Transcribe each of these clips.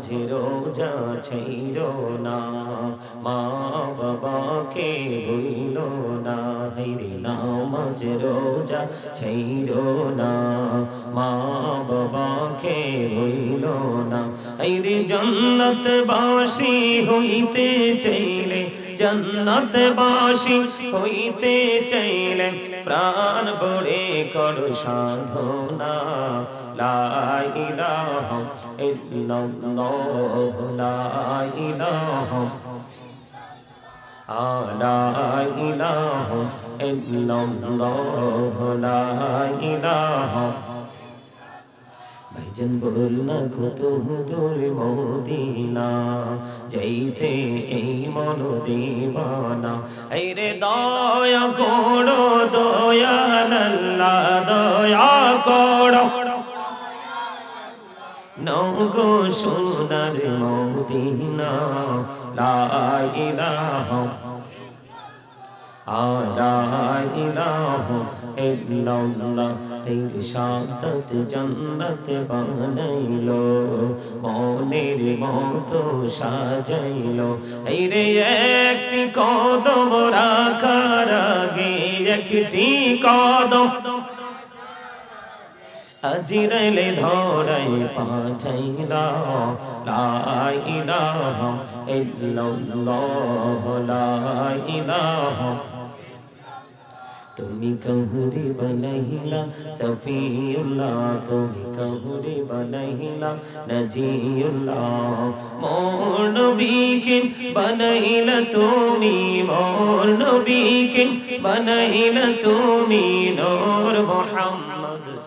মাঝে রোজা ছিল না, মা বাবাকে ভুইল না হাইরে নামাজ রোজা ছিল না, মা বাবাকে ভুইল না। হাইরে জন্নত বাসি হইতে চাইলে জন্নত বাসি হইতে চাইলে প্রাণ বড়ে কর সাধনা, লা ইলাহা ইল্লাল্লাহ লা ইলাহা লা ইলাহা ইল্লাল্লাহ লা ইলাহা ভাইজান বল না কত দূর মদিনা যাইতে এই মন দিবানা এই রে দয়া করো দয়াল আল্লাহ দয়া করো নগো সোনার মদিনা, লা ইলাহা আলা ইলাহা ইল্লাল্লাহ এই শাহাদাত জান্নাত বানাইলো, মনের মতো সাজাইলো। এই রে একটি কদম রাখার আগে একটি কদম আজিরাইলে ধরাই পাঠাইলা, লা ইলাহা ইল্লাল্লাহ, লা ইলাহা। তুমি কহুরে বনাইলা, সফিউল্লাহ, তুমি কহুরে বনাইলা, নজিউল্লাহ। মোর নবীকে বনাইলা তুমি, মোর নবীকে বনাইলা তুমি, নূর মুহাম্মদ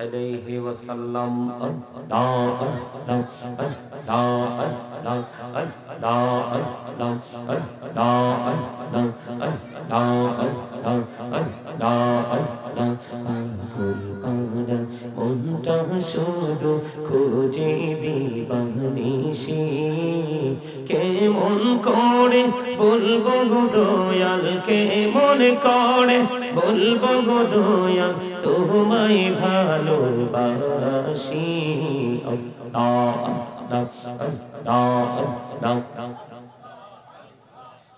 عليه وسلم الله الله الله الله الله الله الله الله الله الله মনটা শুধু খুঁজে দিবানিসি কেমন করে বলবো গো দয়াল কেমন করে বলবো গো দয়াল তোমায় ভালোবাসি না না না না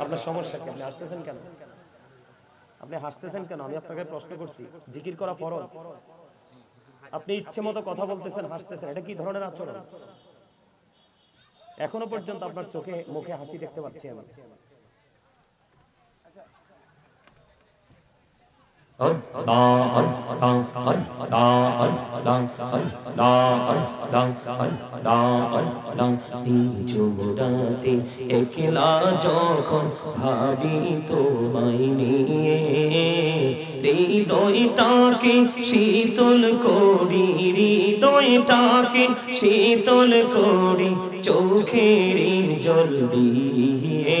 আপনার সমস্যা কি আপনি আসতেছেন কেন আপনি হাসতেছেন কেন? আমি আপনাকে প্রশ্ন করছি। জিকির করা ফরজ? আপনি ইচ্ছে মতো কথা বলতেছেন, হাসতেছেন। এটা কি ধরনের আচরণ? এখনও পর্যন্ত আপনার চোখে, মুখে হাসি দেখতে পাচ্ছি আমি। একলা যখন ভাবি তোমায় নিয়ে হৃদয়টাকে শীতল করি হৃদয়টাকে শীতল করি চোখের জল দিয়ে।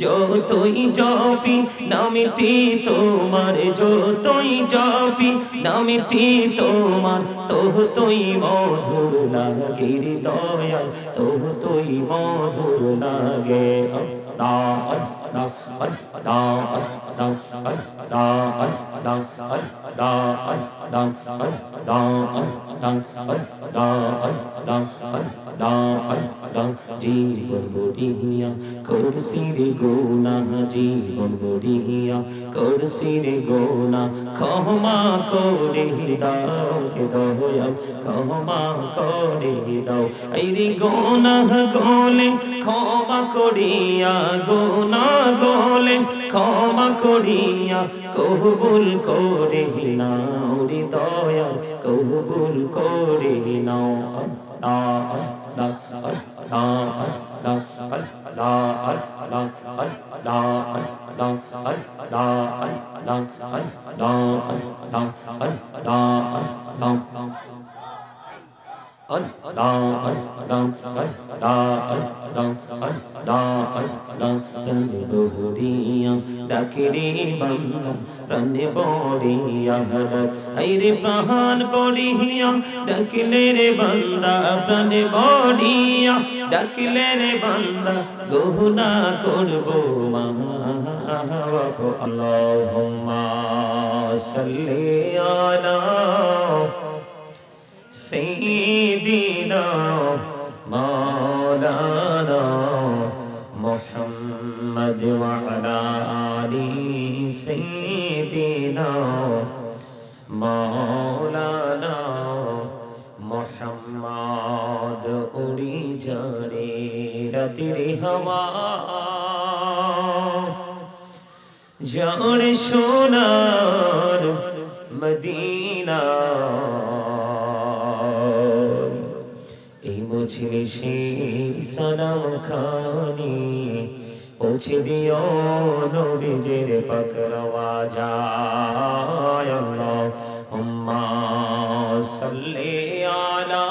যতই জপি নামটি তোমার যতই জপি নামটি তোমার তোহ তুই মধুর লাগে দয়াল তোহ তুই মধুর লাগে দা দা দা দা দা দা দা জীবন গড়িয়া করছি রে গোনা জীবন গড়িয়া করছি রে গোনা ক্ষমা করে দাও দয়া ক্ষমা করে দাও এই রে গোনা গোলে ক্ষমা করিয়া গোনা গোলে ক্ষমা করিয়া কবুল করে নাও রে দয়া কবুল করে নাও আল্লাহ আল্লাহ আল্লাহ আল্লাহ আল্লাহ আল্লাহ আল্লাহ আল্লাহ আল্লাহ আল্লাহ আল্লাহ আল্লাহ ডাকিরে বান্দা, প্রাণে বড়িয়া হাইরে প্রাণ বড়িয়া ডাকিলে রে বান্দা প্রাণে বড়িয়া ডাকিলে রে বান্দা গহনা করব আল্লাহুম্মা সাল্লি আলা سيدنا مولانا محمد وعلى آل سيدنا مولانا محمد উড়ি ঝরে রাতের হাওয়া জানে সোনার মদিনা সেই সালাম খানি পৌঁছে দিও নবীজের পাকরওয়া যায় আল্লাহুম্মা সাল্লি আলা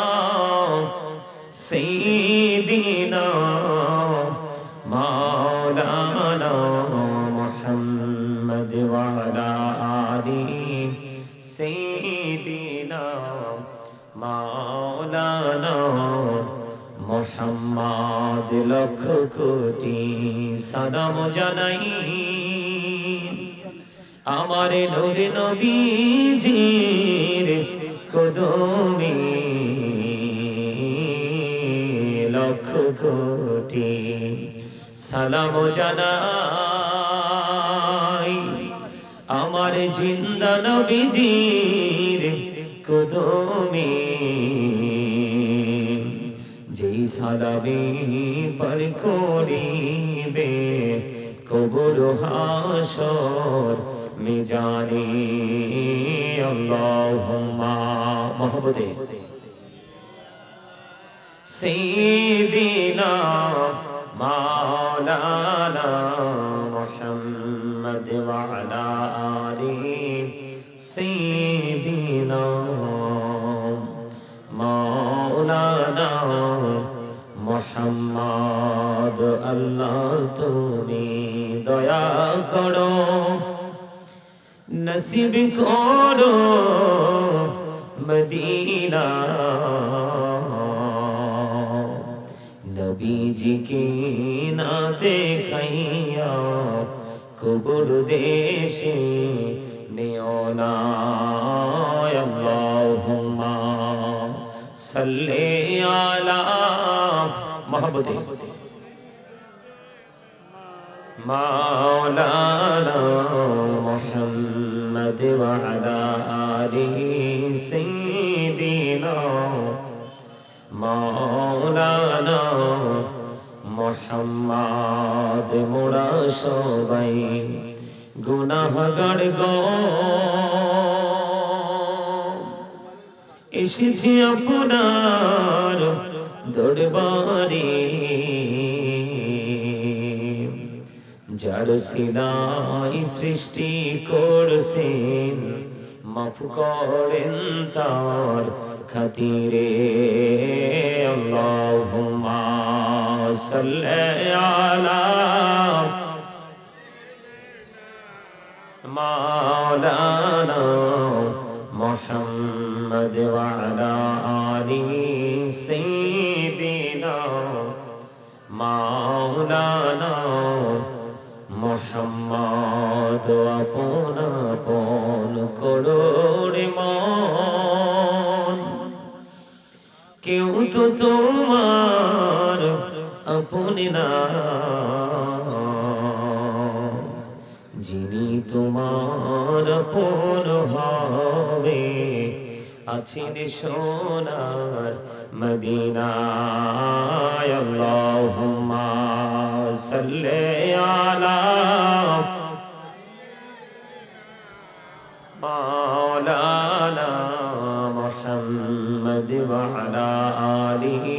সাইয়্যিদিনা মাওলানা মুহাম্মদ ওয়া আলা আলি সাইয়্যিদিনা মাওলানা মোহাম্মদ লক্ষ কোটি সালাম জানাই। আমার নূর নবীজির কদমে লক্ষ কোটি সালাম জানাই। আমার জিন্দা নবীজির কদমে সালামি পর করিবে কবুর হাসর মিজানি আল্লাহুম্মা মহব্বতে। সিদিনা মাওলানা মোহাম্মদ, আল্লাহ তুমি দয়া করো। নসিব করো মদিনা। নবীজিকে না দেখাইয়া কবর দেশে নিও না। আল্লাহুম্মা সাল্লি আলা মহব্বতে مولانا محمد وعلى آله سيدنا مولانا মোহাম্মদ মোরা সবাই গুনাহগার গো এসেছি আপনার দরবারে। যার সিনাই সৃষ্টি করছেন মাফ করেন তার খাতিরে। আল্লাহুম্মা সাল্লি মাওলানা মোহাম্মদ আপন আপন করোড়ে মন কেউ তো তোমার আপন না। যিনি তোমার আপন হবে আছেন সোনার মদিনায়। আল্লাহুম্মা সাল্লি আলা মাওলানা মুহাম্মদ ওয়া আলা আলিহি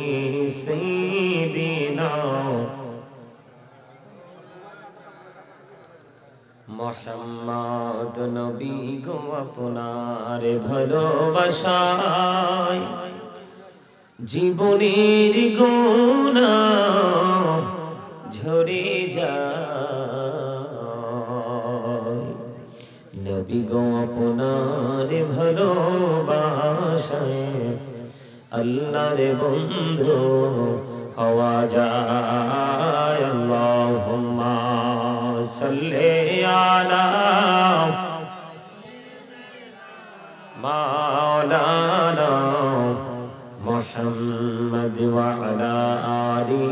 মোহাম্মদ নবী গো আপনার ভালোবাসায় জীবনের গোনা ঝরে যায়। নবী গো আপনার ভালোবাসায় আল্লাহ রে বন্ধু হওয়া যায়। আল্লাহুম্মা সাল্লি আলা আলি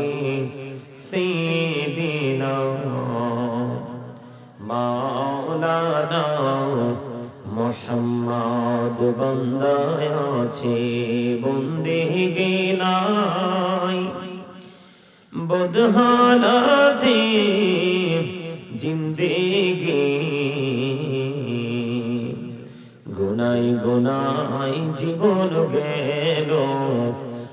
সাইয়্যিদিনা মাওলানা মোহাম্মদ বন্দায় আছে বন্দে গেলাই বদহালাতে জিন্দেগি গুনাই গুনাই জীবন গেল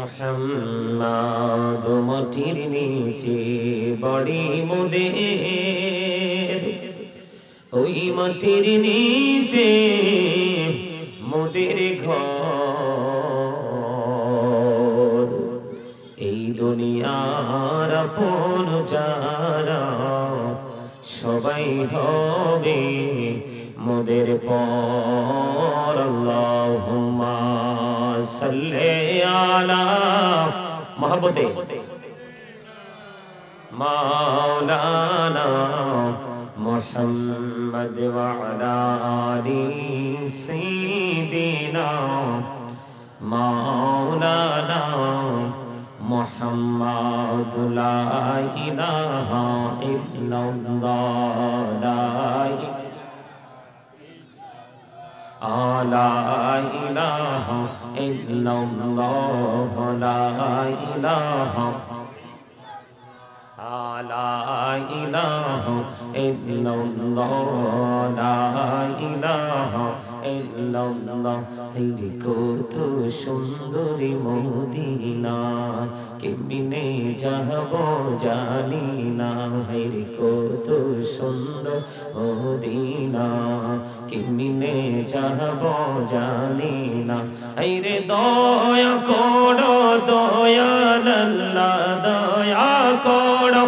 মোহাম্মদ মাটির নিচে বাড়ি মোদের। ওই মাটির নিচে মোদের ঘর। এই দুনিয়ার আপন যারা সবাই হবে মোদের পর। আল্লাহুম্মা صلی علی محبت مولانا محمد وعلا آلی سیدنا مولانا محمد لا الہ الا اللہ لا الہ لا إله إلا الله لا إله لا إله إلا الله لا إله إلا الله হেরি কত সুন্দরী মদিনা কেমনে যাহব জানি না হেরি কত সুন্দর মদিনা কেমনে যাহব জানি না। হেরে দয়া করো, দয়া লাল্লা, দয়া করো।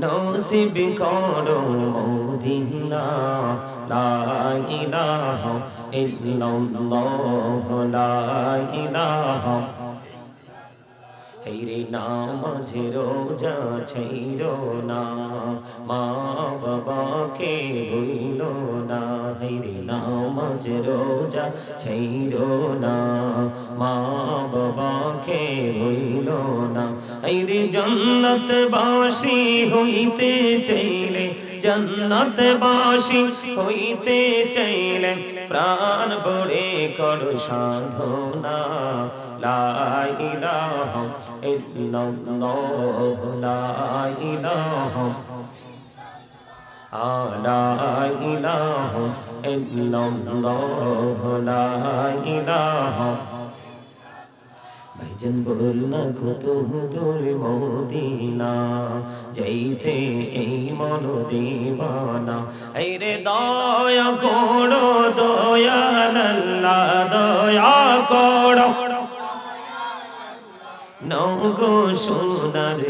নসিব করো, মদিনা, লা ইলাহা ইল্লাল্লাহ, লা ইলাহা নামাজে রোজা ছেইর না। মা বাবাকে ভুইল না হেরে নামাজ রোজা ছেইর না। মা বাবাকে ভুইল না হেরে জন্নত বাসি হইতে চাইলে জন্নত বাসি হইতে চাইলে প্রাণ বড়ে কর সাধনা। লা illallah la ilaha لا إله إلا الله لا إله ভাইজান না কত দূর মদিনা, যাইতে এই মন দিবানা। এই রে দয়া করো, দয়া দয়া করো। নৌগো সোনার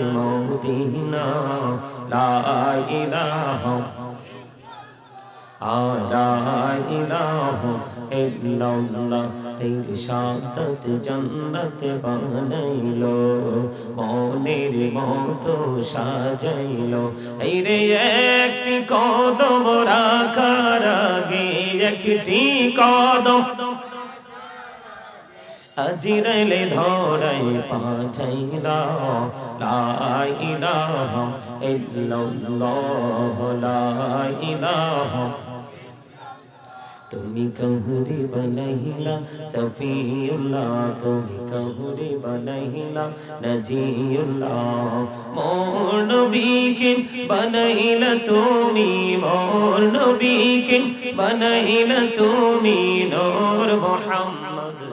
জান্নাত বানাইলো, মনের মতো সাজাইলো। এই রে একটি কদম রাখার আগে একটি কদম আজিরাইলে ধরাই পাঠাইলা লা ইলাহা ইল্লাল্লাহ, লা ইলাহা। তুমি কহুরে বনাইলা, সফিউল্লাহ। তুমি কহুরে বনাইলা, নজিউল্লাহ। মোর নবীকে বনাইলা তুমি, মোর নবীকে বনাইলা তুমি, নূর মুহাম্মদ।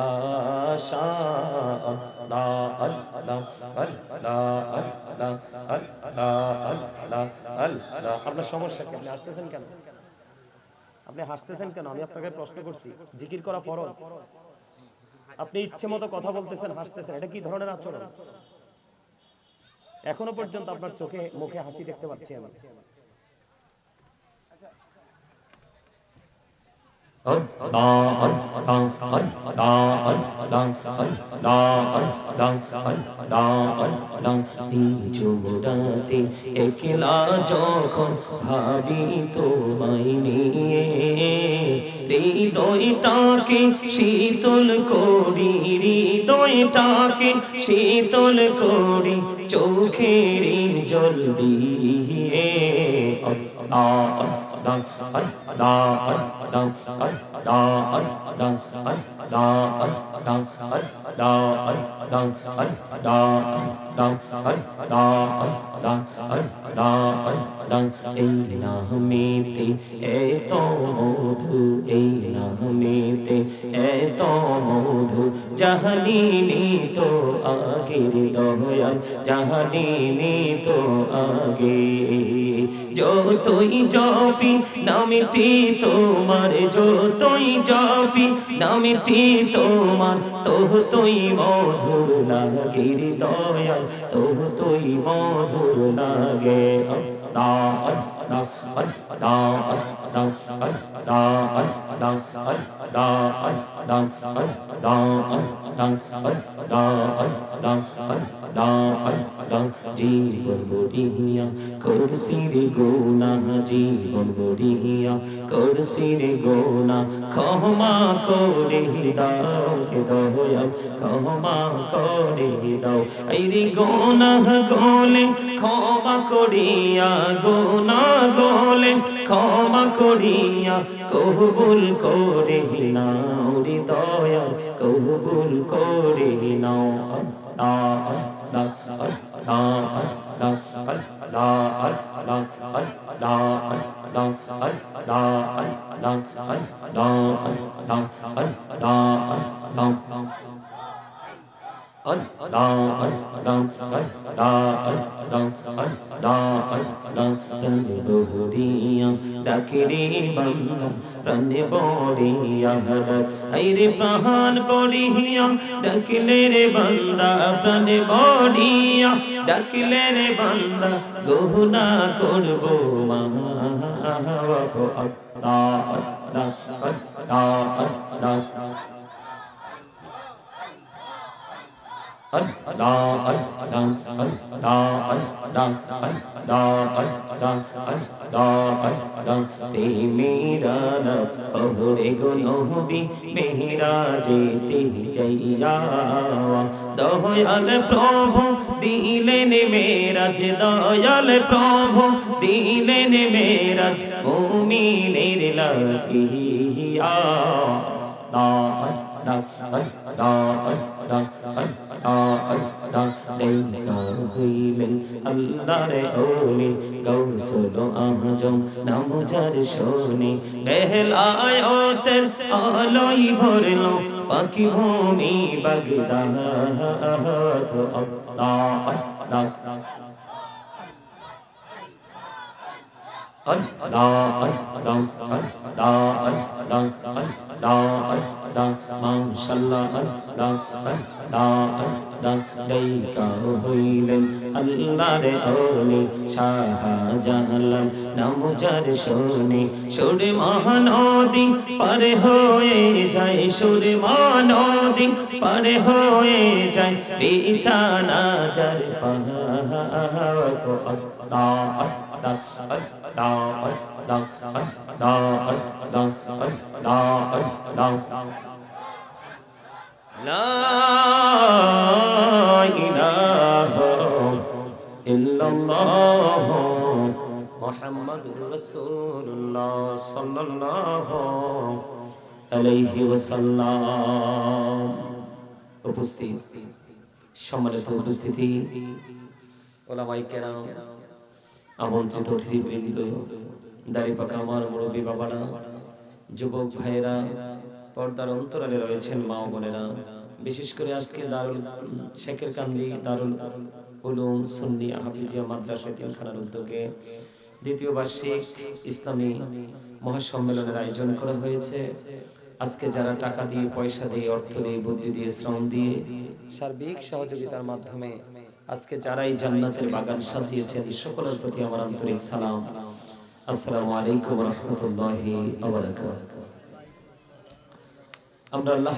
আশা আপনার সমস্যা কি? আপনি আসতেছেন কেন? আপনি হাসতেছেন কেন? আমি আপনাকে প্রশ্ন করছি। জিকির করা ফরজ? আপনি ইচ্ছে মতো কথা বলতেছেন, হাসতেছেন। এটা কি ধরনের আচরণ? এখনও পর্যন্ত আপনার চোখে, মুখে হাসি দেখতে পাচ্ছি আমি। একলা যখন ভাবি তোমায় নিয়ে হৃদয়টাকে শীতল করি হৃদয়টাকে শীতল করি চোখের জল দিয়ে đau ấy đau ấy jahani jahani যতই জপি নামটি তোমার যতই জপি নামটি তোমার তোহ তুই মধুর লাগে দয়াল তোহ তুই মধুর লাগে আল্লাহ আল্লাহ আল্লাহ আল্লাহ আল্লাহ আল্লাহ জীবন বড়িয়া করছি রে গোনা জীবন বড়িয়া করছি রে গোনা ক্ষমা করে দাও হে দয়াল ক্ষমা করে দাও এই রে গোনা গোলে ক্ষমা করিয়া গোনা গোলে ক্ষমা করিয়া কবুল করে নাও করি দয়া কবুল করি নাও Allah ডাকিরে বান্দা, প্রাণে বড়িয়া আইরে প্রাণ বড়িয়া ডাকিলে রে বান্দা, প্রাণে বড়িয়া ডাকিলে রে বান্দা, গহনা করব মা। আল্লাহ আল্লাহ আল্লাহ আল্লাহ মেরা কহরে গো নহবি মেহরা যেতে যাইয়া দয়াল প্রভু দিলেন মেরাজ দয়াল প্রভু দিলেন মেরাজ মুমিনের লাগিয়া দা দা দা দা পাখি ভূমি Allah Allah Allah মাশাআল্লাহ আল্লাহ আল্লাহ আল্লাহ দেইকা হইলেন আল্লাহর ওলি শাহজাহান নাম যার শোনে সুরে মহানদী পারে হয়ে যায় সুরে মহানদী পারে হয়ে যায় বিছানা যার পাহাড় আল্লাহ আল্লাহ উপস্থিত সম্মানিত উপস্থিতি ওলামাই কেরাম আমন্ত্রিত অতিথিবৃন্দ দাড়ি পাকা আমার মুরব্বী বাবারা যুবক ভাইয়েরা, পর্দার অন্তরালে রয়েছেন মা বোনেরা। বিশেষ করে আজকে দারুল শেখের কান্দি, দারুল উলুম সুন্নি হাফিজিয়া মাদ্রাসা তিনখানার উদ্যোগে দ্বিতীয় বার্ষিক ইসলামী মহাসম্মেলনের আয়োজন করা হয়েছে। আজকে যারা টাকা দিয়ে, পয়সা দিয়ে, অর্থ দিয়ে, বুদ্ধি দিয়ে, শ্রম দিয়ে সার্বিক সহযোগিতার মাধ্যমে আজকে যারাই জান্নাতের বাগান সাজিয়েছেন, সকলের প্রতি আমার আন্তরিক সালাম। আল্লাহ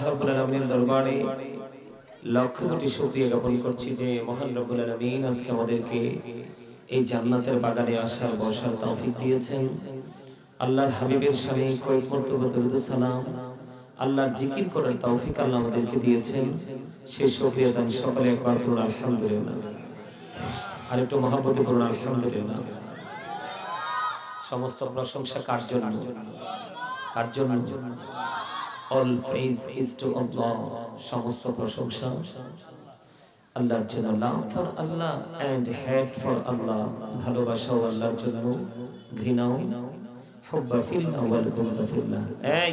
জান্নাতের বাগানে আসার বসার তৌফিক দিয়েছেন। আল্লাহর হাবিবের আল্লাহর জিকির করার তৌফিক আল্লাহ আমাদেরকে দিয়েছেন। সে শুকরিয়া দান সকলে একবার আলহামদুলিল্লাহ। আর একটু মহাব্বতে পড়ুন আলহামদুলিল্লাহ। সমস্ত প্রশংসা কার জন্য? কার জন্য? All praise is to Allah সমস্ত প্রশংসা। আল্লাহর জন্য love for Allah and hate for Allah ভালোবাসাও আল্লাহর জন্য, ঘৃণাও। হুব্বা ফিল্লাহ ওয়াল বুগদা ফিল্লাহ এই